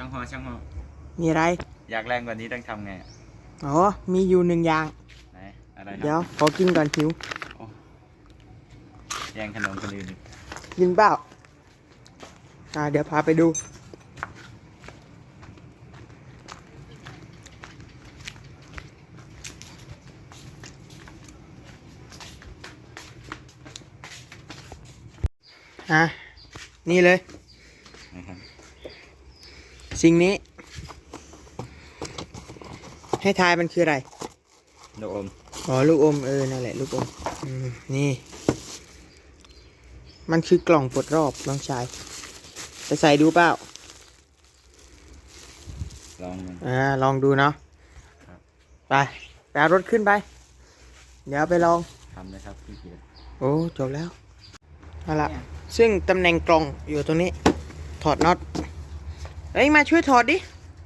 ช่างหอช่างหอมีอะไร อยากแรงกว่านี้ต้องทำไงอะอ๋อ มีอยู่หนึ่งอย่าง ไหนอะไรครับเดี๋ยวขอกินก่อนหิว แย่งขนมคนอื่นอีกกินเปล่าอ่า เดี๋ยวพาไปดู อะ นี่เลยนะครับ สิ่งนี้ ให้ทายมันคืออะไรโดอม อ๋อ ลูกอม เออ นั่นแหละ ลูกอมอืมนี่ มันคือกล่องปลดรอบน้องชายไปใส่ดูเปล่า ลองมัน อ่า ลองดูเนาะครับ ไปไปเอารถขึ้นไป เดี๋ยวไปลอง ทำเลยครับพี่เกียรติโอ้ จบแล้วเอาละซึ่งตำแหน่งกล่องอยู่ตรงนี้ ถอดน็อตเฮ้ย มาช่วยถอดดิ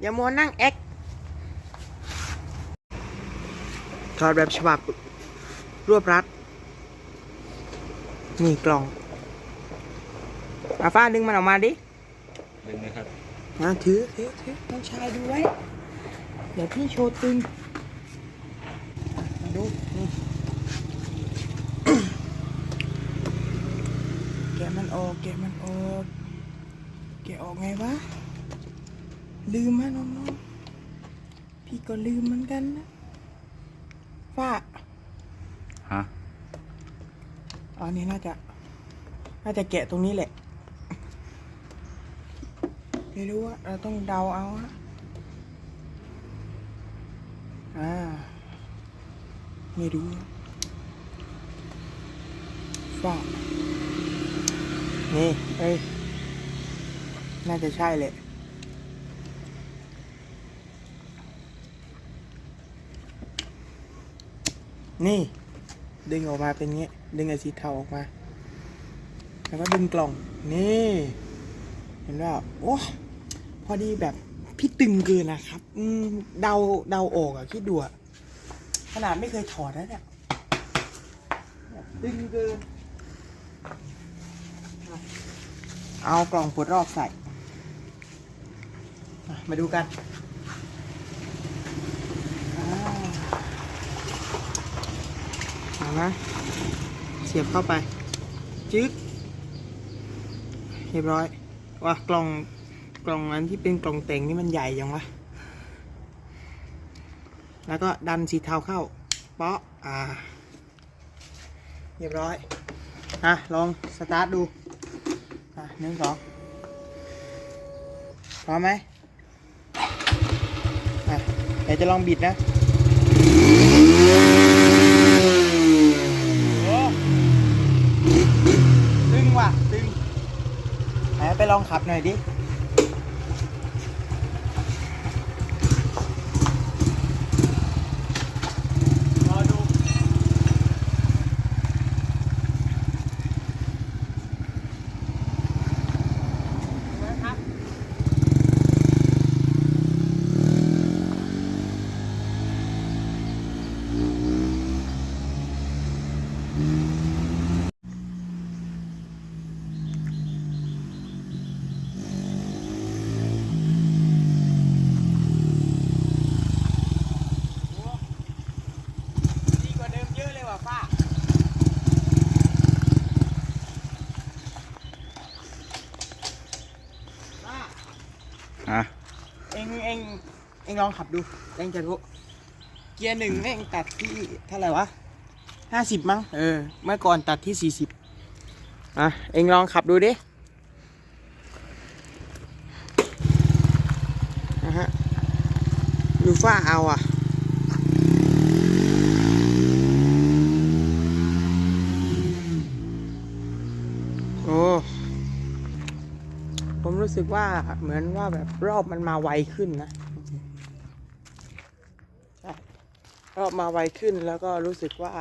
อย่ามัวนั่งแอคถอดแบบฉบับ รวบรัด นี่กล่องอาฟ้าดึงมันออกมาดิ ดึงเลยครับมาถือถือถือน้องชายดูไว้ เดี๋ยวพี่โชว์ตึงมาดูนี่แกะมันออกแกะมันออกแกะออกไงวะ ลืมฮะน้องๆ พี่ก็ลืมเหมือนกันนะฝ้าฮะอ๋อนี่น่าจะ น่าจะแกะตรงนี้แหละ ไม่รู้ว่าเราต้องเดาเอาฮะอ่า ไม่รู้ฝ้านี่ เอ้ย น่าจะใช่แหละ นี่ ดึงออกมาเป็นเงี้ย ดึงไอ้สีเทาออกมา แล้วก็ดึงกล่อง นี่ เห็นว่าโอ้พอดีแบบพี่ตึงเกินนะครับ อืมเดาเดาออกอะคิดดูอะขนาดไม่เคยถอดนะเนี่ยตึงเกิน เอากล่องปลดรอบใส่ มาดูกันอ่าเอา นะเสียบเข้าไปจึ๊กเรียบร้อยว่ากล่องกล่องอันที่เป็นกล่องเต่งนี่มันใหญ่ยังวะแล้วก็ดันสีเทาเข้าเปาะอ่า เรียบร้อยอะลองสตาร์ทดูอะหนึ่งสองพร้อมไหมอะเดี๋ยวจะลองบิดนะโอ้ตึงว่ะ ตึง ไปลองขับหน่อยดิ รอดู นะครับ ดีกว่าเดิมเยอะเลยว่ะป้าป้า อะเองเองเองลองขับดูเองจะรู้เกียร์หนึ่งเองตัดที่เท่าไหร่วะห้าสิบมั้งเออเมื่อก่อนตัดที่สี่สิบอะเองลองขับดูดินะฮะดูฝ้าเอาอะ ผมรู้สึกว่าเหมือนว่าแบบรอบมันมาไวขึ้นนะใช่รอบมาไวขึ้นแล้วก็รู้สึกว่า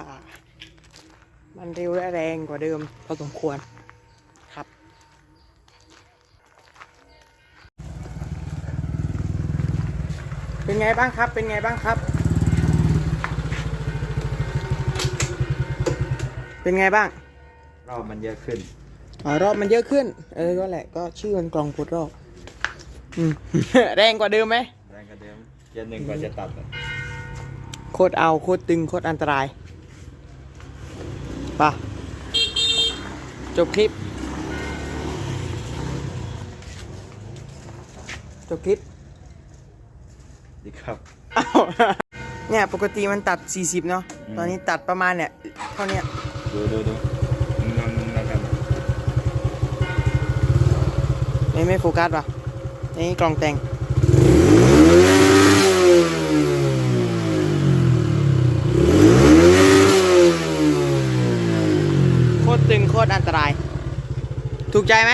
มันเร็วและแรงกว่าเดิมพอสมควรครับ เป็นไงบ้างครับ เป็นไงบ้างครับ เป็นไงบ้าง รอบมันเยอะขึ้น รอบมันเยอะขึ้น เออก็แหละก็ชื่อมันกล่องปลดรอบอืมแรงกว่าเดิมไหมแรงกว่าเดิมเกียร์หนึ่งกว่าจะตัดอะโคตรเอาโคตรตึงโคตรอันตรายป่ะจบคลิป จบคลิปดีครับอ้าวเนี่ยปกติมันตัด 40 เนาะอืมตอนนี้ตัดประมาณเนี่ยเท่าเนี้ยดูดูดู ไม่ไม่โฟกัสป่ะ นี่กล่องแต่ง โคตรตึงโคตรอันตราย ถูกใจไหม